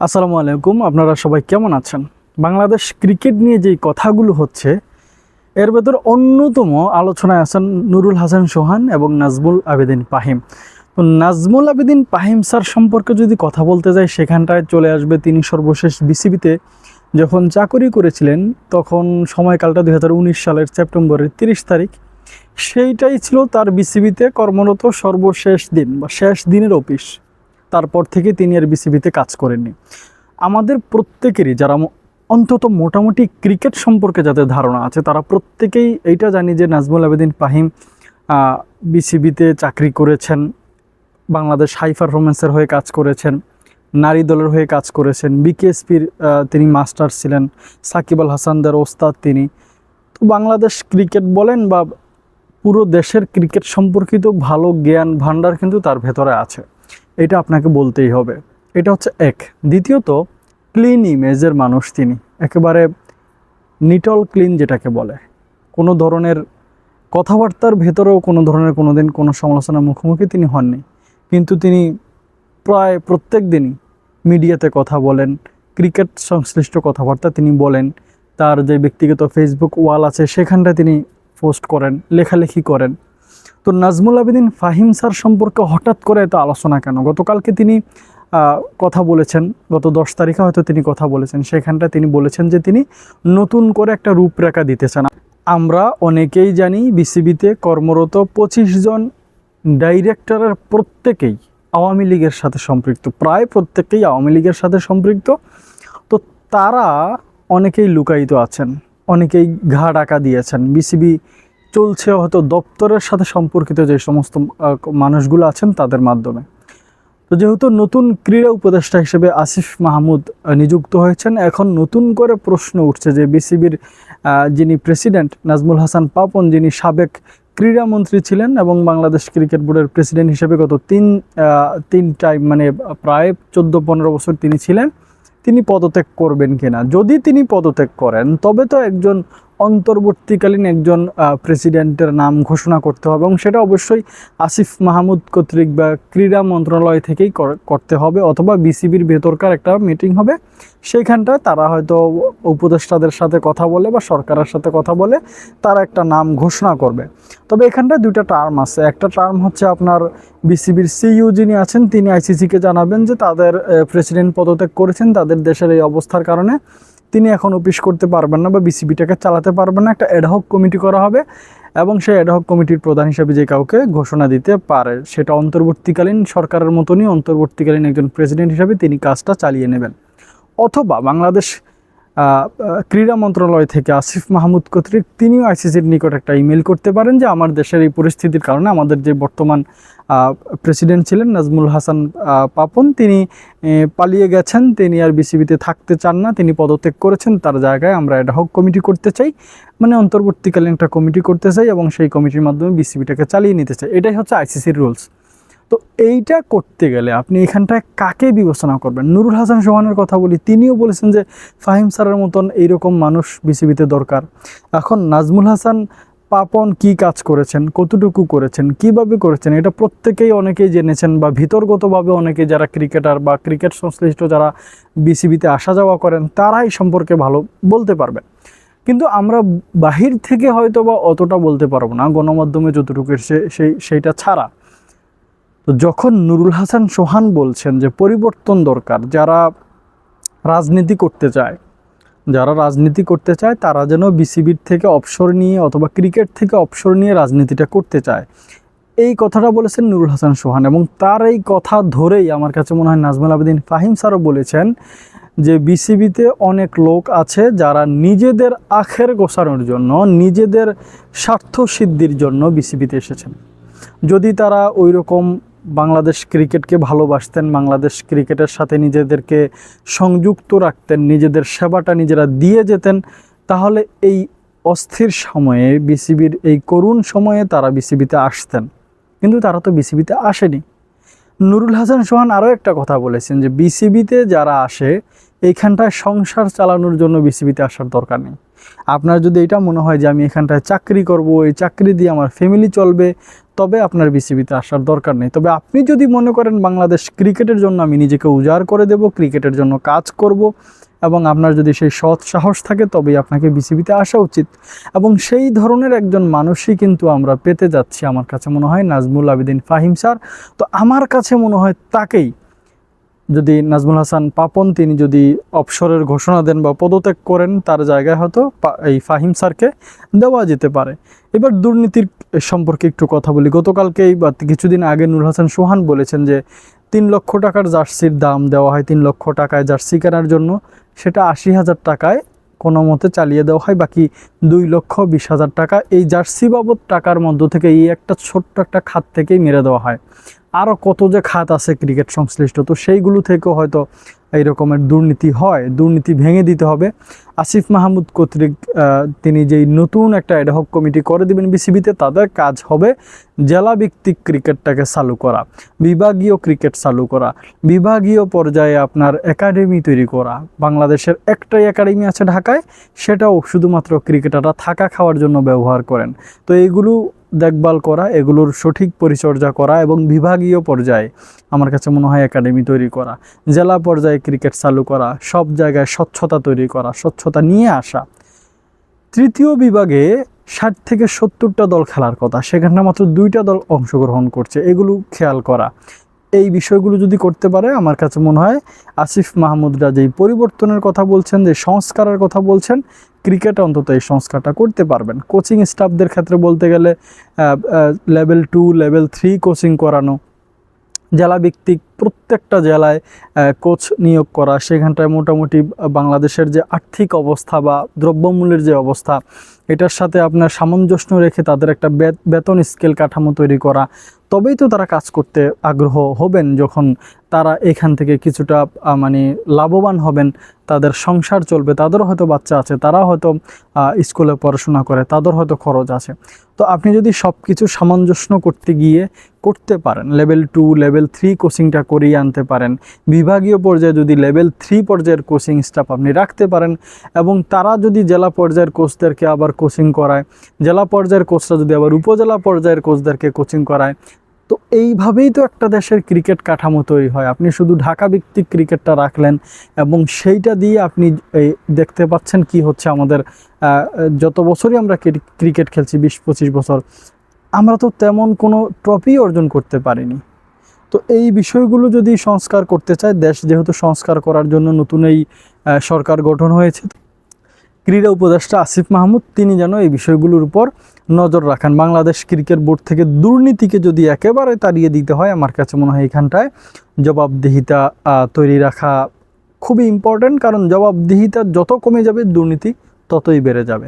আসসালামু আলাইকুম, আপনারা সবাই কেমন আছেন? বাংলাদেশ ক্রিকেট নিয়ে যেই কথাগুলো হচ্ছে, এর ভেতর অন্যতম আলোচনায় আছেন নুরুল হাসান সোহান এবং নাজমুল আবেদিন পাহিম। তো নাজমুল আবেদিন পাহিম স্যার সম্পর্কে যদি কথা বলতে যাই, সেখানটায় চলে আসবে তিনি সর্বশেষ বিসিবিতে। যখন চাকরি করেছিলেন, তখন সময়কালটা দুই হাজার উনিশ সালের সেপ্টেম্বরের তিরিশ তারিখ। সেইটাই ছিল তার বিসিবিতে কর্মরত সর্বশেষ দিন বা শেষ দিনের অফিস। তারপর থেকে তিনি আর বিসিবিতে কাজ করেননি। আমাদের প্রত্যেকেরই যারা অন্তত মোটামুটি ক্রিকেট সম্পর্কে যাদের ধারণা আছে, তারা প্রত্যেকেই এইটা জানি যে নাজমুল আবেদিন পাহিম বিসিবিতে চাকরি করেছেন, বাংলাদেশ হাই পারফরমেন্সের হয়ে কাজ করেছেন, নারী দলের হয়ে কাজ করেছেন, বিকেএসপির তিনি মাস্টার ছিলেন, সাকিব আল হাসানদের ওস্তাদ তিনি। তো বাংলাদেশ ক্রিকেট বলেন বা পুরো দেশের ক্রিকেট সম্পর্কিত ভালো জ্ঞান ভান্ডার কিন্তু তার ভেতরে আছে। এটা আপনাকে বলতেই হবে। এটা হচ্ছে এক। দ্বিতীয়ত ক্লিন ইমেজের মানুষ তিনি। একেবারে নিটল ক্লিন যেটাকে বলে। কোনো ধরনের কথাবার্তার ভেতরেও কোনো ধরনের কোনো দিন কোনো সমালোচনার মুখোমুখি তিনি হননি। কিন্তু তিনি প্রায় প্রত্যেক দিনই মিডিয়াতে কথা বলেন ক্রিকেট সংশ্লিষ্ট কথাবার্তা তিনি বলেন, তার যে ব্যক্তিগত ফেসবুক ওয়াল আছে সেখানটায় তিনি পোস্ট করেন, লেখালেখি করেন। তো নাজমুল আবেদিন ফাহিম স্যার সম্পর্কে হঠাৎ করে এত আলোচনা কেন? গতকালকে তিনি কথা বলেছেন। গত দশ তারিখে হয়তো তিনি কথা বলেছেন। সেখানটা তিনি বলেছেন যে তিনি নতুন করে একটা রূপরেখা দিতে চান। আমরা অনেকেই জানি বিসিবিতে কর্মরত পঁচিশ জন ডাইরেক্টরের প্রত্যেকেই আওয়ামী লীগের সাথে সম্পৃক্ত, প্রায় প্রত্যেকেই আওয়ামী লীগের সাথে সম্পৃক্ত। তো তারা অনেকেই লুকায়িত আছেন, অনেকেই ঘা ডাকা দিয়েছেন। বিসিবি চলছে, হয়তো দপ্তরের সাথে সম্পর্কিত যে সমস্ত মানুষগুলো আছেন তাদের মাধ্যমে। তো যেহেতু নতুন ক্রীড়া উপদেষ্টা হিসেবে আসিফ মাহমুদ নিযুক্ত হয়েছেন, এখন নতুন করে প্রশ্ন উঠছে যে বিসিবির যিনি প্রেসিডেন্ট নাজমুল হাসান পাপন, যিনি সাবেক ক্রীড়ামন্ত্রী ছিলেন এবং বাংলাদেশ ক্রিকেট বোর্ডের প্রেসিডেন্ট হিসেবে গত তিন তিন টাইম মানে প্রায় চোদ্দ, পনেরো বছর তিনি ছিলেন, তিনি পদত্যাগ করবেন কিনা? যদি তিনি পদত্যাগ করেন, তবে তো একজন অন্তর্বর্তীকালীন একজন প্রেসিডেন্টের নাম ঘোষণা করতে হবে এবং সেটা অবশ্যই আসিফ মাহমুদ কর্তৃক বা ক্রীড়া মন্ত্রণালয় থেকেই করতে হবে অথবা বিসিবির ভেতরকার একটা মিটিং হবে। সেইখানটায় তারা হয়তো উপদেষ্টাদের সাথে কথা বলে বা সরকারের সাথে কথা বলে তারা একটা নাম ঘোষণা করবে। তবে এখানটায় দুইটা টার্ম আছে। একটা টার্ম হচ্ছে আপনার বিসিবির সিইউ যিনি আছেন, তিনি আইসিসিকে জানাবেন যে তাদের প্রেসিডেন্ট পদত্যাগ করেছেন, তাদের দেশের এই অবস্থার কারণে। তিনি এখন অফিস করতে পারবেন না বা বিসিবিটাকে চালাতে পারবেন না। একটা অ্যাডহক কমিটি করা হবে এবং সেই অ্যাডহক কমিটির প্রধান হিসেবে যে কাউকে ঘোষণা দিতে পারে, সেটা অন্তর্বর্তীকালীন সরকারের মতনই অন্তর্বর্তীকালীন একজন প্রেসিডেন্ট হিসেবে তিনি কাজটা চালিয়ে নেবেন। অথবা বাংলাদেশ ক্রীড়া মন্ত্রণালয় থেকে আসিফ মাহমুদ কর্তৃক তিনিও আইসিসির নিকট একটা ইমেল করতে পারেন যে আমার দেশের এই পরিস্থিতির কারণে আমাদের যে বর্তমান প্রেসিডেন্ট ছিলেন নাজমুল হাসান পাপন, তিনি পালিয়ে গেছেন, তিনি আর বিসিবিতে থাকতে চান না, তিনি পদত্যাগ করেছেন, তার জায়গায় আমরা অ্যাডহক কমিটি করতে চাই মানে অন্তর্বর্তীকালীন একটা কমিটি করতে চাই এবং সেই কমিটির মাধ্যমে বিসিবিটাকে চালিয়ে নিতে চাই। এটাই হচ্ছে আইসিসির রুলস তো এইটা করতে গেলে আপনি এখানটায় কাকে বিবেচনা করবেন? নুরুল হাসান সোহানের কথা বলি, তিনিও বলেছেন যে ফাহিম স্যারের মতন এইরকম মানুষ বিসিবিতে দরকার। এখন নাজমুল হাসান পাপন কি কাজ করেছেন, কতটুকু করেছেন, কীভাবে করেছেন, এটা প্রত্যেকেই অনেকেই জেনেছেন বা ভিতরগতভাবে অনেকে যারা ক্রিকেটার বা ক্রিকেট সংশ্লিষ্ট যারা বিসিবিতে আসা যাওয়া করেন, তারাই সম্পর্কে ভালো বলতে পারবেন। কিন্তু আমরা বাহির থেকে হয়তো বা অতটা বলতে পারব না, গণমাধ্যমে যতটুকু এসে সেই, সেইটা ছাড়া। তো যখন নুরুল হাসান সোহান বলছেন যে পরিবর্তন দরকার, যারা রাজনীতি করতে চায়, যারা রাজনীতি করতে চায়, তারা যেন বিসিবির থেকে অবসর নিয়ে অথবা ক্রিকেট থেকে অবসর নিয়ে রাজনীতিটা করতে চায়। এই কথাটা বলেছেন নুরুল হাসান সোহান এবং তার এই কথা ধরেই আমার কাছে মনে হয় নাজমুল আবেদিন ফাহিম স্যারও বলেছেন যে বিসিবিতে অনেক লোক আছে যারা নিজেদের আখের গোছানোর জন্য, নিজেদের স্বার্থ সিদ্ধির জন্য বিসিবিতে এসেছেন। যদি তারা ওই রকম বাংলাদেশ ক্রিকেটকে ভালোবাসতেন, বাংলাদেশ ক্রিকেটের সাথে নিজেদেরকে সংযুক্ত রাখতেন, নিজেদের সেবাটা নিজেরা দিয়ে যেতেন, তাহলে এই অস্থির সময়ে বিসিবির এই করুণ সময়ে তারা বিসিবিতে আসতেন। কিন্তু তারা তো বিসিবিতে আসেনি। নুরুল হাসান সোহান আরও একটা কথা বলেছেন যে, বিসিবিতে যারা আসে এইখানটায় সংসার চালানোর জন্য বিসিবিতে আসার দরকার নেই। আপনার যদি এটা মনে হয় যে, আমি এখানটায় চাকরি করব, এই চাকরি দিয়ে আমার ফ্যামিলি চলবে তবে আপনার বিসিবিতে আসার দরকার নেই। তবে আপনি যদি মনে করেন বাংলাদেশ ক্রিকেটের জন্য আমি নিজেকে উজাড় করে দেব, ক্রিকেটের জন্য কাজ করব এবং আপনার যদি সেই সৎ সাহস থাকে তবেই আপনাকে বিসিবিতে আসা উচিত। এবং সেই ধরনের একজন মানুষই কিন্তু আমরা পেতে যাচ্ছি আমার কাছে মনে হয় নাজমুল আবেদিন ফাহিম স্যার। তো আমার কাছে মনে হয় তাকেই যদি নাজমুল হাসান পাপন, তিনি যদি অবসরের ঘোষণা দেন বা পদত্যাগ করেন, তার জায়গায় হয়তো এই ফাহিম স্যারকে দেওয়া যেতে পারে। এবার দুর্নীতির সম্পর্কে একটু কথা বলি। গতকালকেই বা কিছুদিন আগে নুর হাসান সোহান বলেছেন যে, তিন লক্ষ টাকার জার্সির দাম দেওয়া হয়, তিন লক্ষ টাকায় জার্সি কেনার জন্য। সেটা আশি হাজার টাকায় কোনো মতে চালিয়ে দেওয়া হয়, বাকি দুই লক্ষ বিশ হাজার টাকা এই জার্সি বাবদ টাকার মধ্য থেকে এই একটা ছোট্ট একটা খাত থেকেই মেরে দেওয়া হয়। আরও কত যে খাত আছে ক্রিকেট সংশ্লিষ্ট, তো সেইগুলো থেকেও হয়তো এই রকমের দুর্নীতি হয়, দুর্নীতি ভেঙে দিতে হবে। আসিফ মাহমুদ কর্তৃক তিনি যেই নতুন একটা অ্যাডহক কমিটি করে দিবেন বিসিবিতে, তাদের কাজ হবে জেলা ভিত্তিক ক্রিকেটটাকে চালু করা, বিভাগীয় ক্রিকেট চালু করা, বিভাগীয় পর্যায়ে আপনার একাডেমি তৈরি করা। বাংলাদেশের একটাই একাডেমি আছে ঢাকায়, সেটাও শুধুমাত্র ক্রিকেটাররা থাকা খাওয়ার জন্য ব্যবহার করেন। তো এইগুলো দেখভাল করা, এগুলোর সঠিক পরিচর্যা করা এবং বিভাগীয় পর্যায়ে আমার কাছে মনে হয় একাডেমি তৈরি করা, জেলা পর্যায়ে ক্রিকেট চালু করা, সব জায়গায় স্বচ্ছতা তৈরি করা, স্বচ্ছতা নিয়ে আসা। তৃতীয় বিভাগে ষাট থেকে সত্তরটা দল খেলার কথা, সেখানে মাত্র দুইটা দল অংশগ্রহণ করছে, এগুলো খেয়াল করা। এই বিষয়গুলো যদি করতে পারে, আমার কাছে মনে হয় আসিফ মাহমুদরা যেই পরিবর্তনের কথা বলছেন, যে সংস্কারের কথা বলছেন, ক্রিকেট অন্তত এই সংস্কারটা করতে পারবেন। কোচিং স্টাফদের ক্ষেত্রে বলতে গেলে level two level three coaching করানো জেলা ভিত্তিক প্রত্যেকটা জেলায় কোচ নিয়োগ করা। সেখানটায় মোটামুটি বাংলাদেশের যে আর্থিক অবস্থা বা দ্রব্যমূল্যের যে অবস্থা, এটার সাথে আপনার সামঞ্জস্য রেখে তাদের একটা বেতন স্কেল কাঠামো তৈরি করা। তবেই তো তারা কাজ করতে আগ্রহ হবেন যখন তারা এখান থেকে কিছুটা মানে লাভবান হবেন, তাদের সংসার চলবে, তাদেরও হয়তো বাচ্চা আছে তারা হয়তো স্কুলে পড়াশোনা করে তাদের হয়তো খরচ আছে। তো আপনি যদি সব কিছু সামঞ্জস্য করতে গিয়ে করতে পারেন লেভেল টু লেভেল থ্রি কোচিংটা করিয়ে আনতে পারেন, বিভাগীয় পর্যায়ে যদি লেভেল থ্রি পর্যায়ের কোচিং স্টাফ আপনি রাখতে পারেন, এবং তারা যদি জেলা পর্যায়ের কোচদেরকে আবার কোচিং করায়, জেলা পর্যায়ের কোচরা যদি আবার উপজেলা পর্যায়ের কোচদেরকে কোচিং করায় তো এইভাবেই তো একটা দেশের ক্রিকেট কাঠামো তৈরি হয়। আপনি শুধু ঢাকা ভিত্তিক ক্রিকেটটা রাখলেন এবং সেইটা দিয়ে আপনি দেখতে পাচ্ছেন কি হচ্ছে আমাদের যত বছরই আমরা ক্রিকেট খেলছি, বিশ, পঁচিশ বছর, আমরা তো তেমন কোনো ট্রফি অর্জন করতে পারিনি। তো এই বিষয়গুলো যদি সংস্কার করতে চায়, দেশ যেহেতু সংস্কার করার জন্য নতুন এই সরকার গঠন হয়েছে ক্রীড়া উপদেষ্টা আসিফ মাহমুদ, তিনি যেন এই বিষয়গুলোর উপর নজর রাখেন। বাংলাদেশ ক্রিকেট বোর্ড থেকে দুর্নীতিকে যদি একেবারে তাড়িয়ে দিতে হয়, আমার কাছে মনে হয় এখানটায় জবাবদিহিতা তৈরি রাখা খুবই ইম্পর্ট্যান্ট কারণ জবাবদিহিতা যত কমে যাবে দুর্নীতি ততই বেড়ে যাবে।